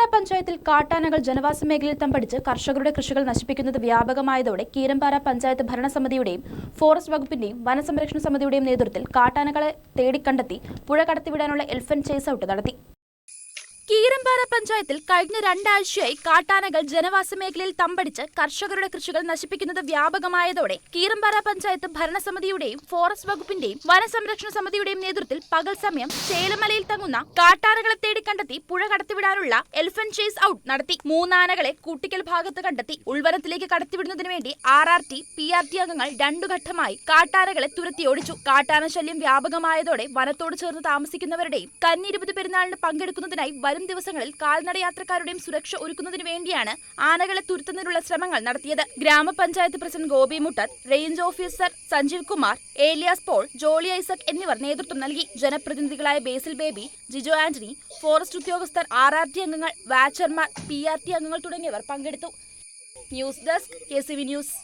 കീരമ്പാറ പഞ്ചായത്തിൽ കാട്ടാനകൾ ജനവാസ മേഖലയിൽ തമ്പടിച്ച് കർഷകരുടെ കൃഷികൾ നശിപ്പിക്കുന്നത് വ്യാപകമായതോടെ കീരമ്പാറ പഞ്ചായത്ത് ഭരണസമിതിയുടെയും ഫോറസ്റ്റ് വകുപ്പിന്റെയും വനസംരക്ഷണ സമിതിയുടെയും നേതൃത്വത്തിൽ കാട്ടാനകളെ തേടിക്കണ്ടെത്തി പുഴ കടത്തിവിടാനുള്ള എൽഫൻ ചേസ് ഔട്ട് നടത്തി. കീരമ്പാറ പഞ്ചായത്തിൽ കഴിഞ്ഞ രണ്ടാഴ്ചയായി കാട്ടാനകൾ ജനവാസ മേഖലയിൽ തമ്പടിച്ച് കർഷകരുടെ കൃഷികൾ നശിപ്പിക്കുന്നത് വ്യാപകമായതോടെ കീരമ്പാറ പഞ്ചായത്ത് ഭരണസമിതിയുടെയും ഫോറസ്റ്റ് വകുപ്പിന്റെയും വനസംരക്ഷണ സമിതിയുടെയും നേതൃത്വത്തിൽ പകൽ സമയം ചേലമലയിൽ തങ്ങുന്ന കാട്ടാനകളെ തേടി കണ്ടെത്തി പുഴ കടത്തിവിടാനുള്ള എലിഫന്റ് ചേസ് ഔട്ട് നടത്തി. മൂന്നാനകളെ കൂട്ടിക്കൽ ഭാഗത്ത് കണ്ടെത്തി ഉൾവനത്തിലേക്ക് കടത്തിവിടുന്നതിന് വേണ്ടി R R T P R T അംഗങ്ങൾ രണ്ടു ഘട്ടമായി കാട്ടാനകളെ തുരത്തി ഓടിച്ചു. കാട്ടാന ശല്യം വ്യാപകമായതോടെ വനത്തോട് ചേർന്ന് താമസിക്കുന്നവരുടെയും കന്നിരുപത് പെരുന്നാളിന് പങ്കെടുക്കുന്നതിനായി വരും ദിവസങ്ങളിൽ കാൽനട യാത്രക്കാരുടെയും സുരക്ഷ ഒരുക്കുന്നതിന് വേണ്ടിയാണ് ആനകളെ തുരുത്തുന്നതിനുള്ള ശ്രമങ്ങൾ നടത്തിയത്. ഗ്രാമപഞ്ചായത്ത് president Gopi Muttar range officer Sanjeev Kumar Elias Paul Jolly Isaac എന്നിവർ നേതൃത്വം നൽകി. ജനപ്രതിനിധികളായ ബേസിൽ ബേബി ജിജോ ആന്റണി ഫോറസ്റ്റ് ഉദ്യോഗസ്ഥർ ആർ ആർ ടി അംഗങ്ങൾ വാച്ചർമാർ പി ആർ ടി അംഗങ്ങൾ തുടങ്ങിയവർ പങ്കെടുത്തു. News desk K C V news.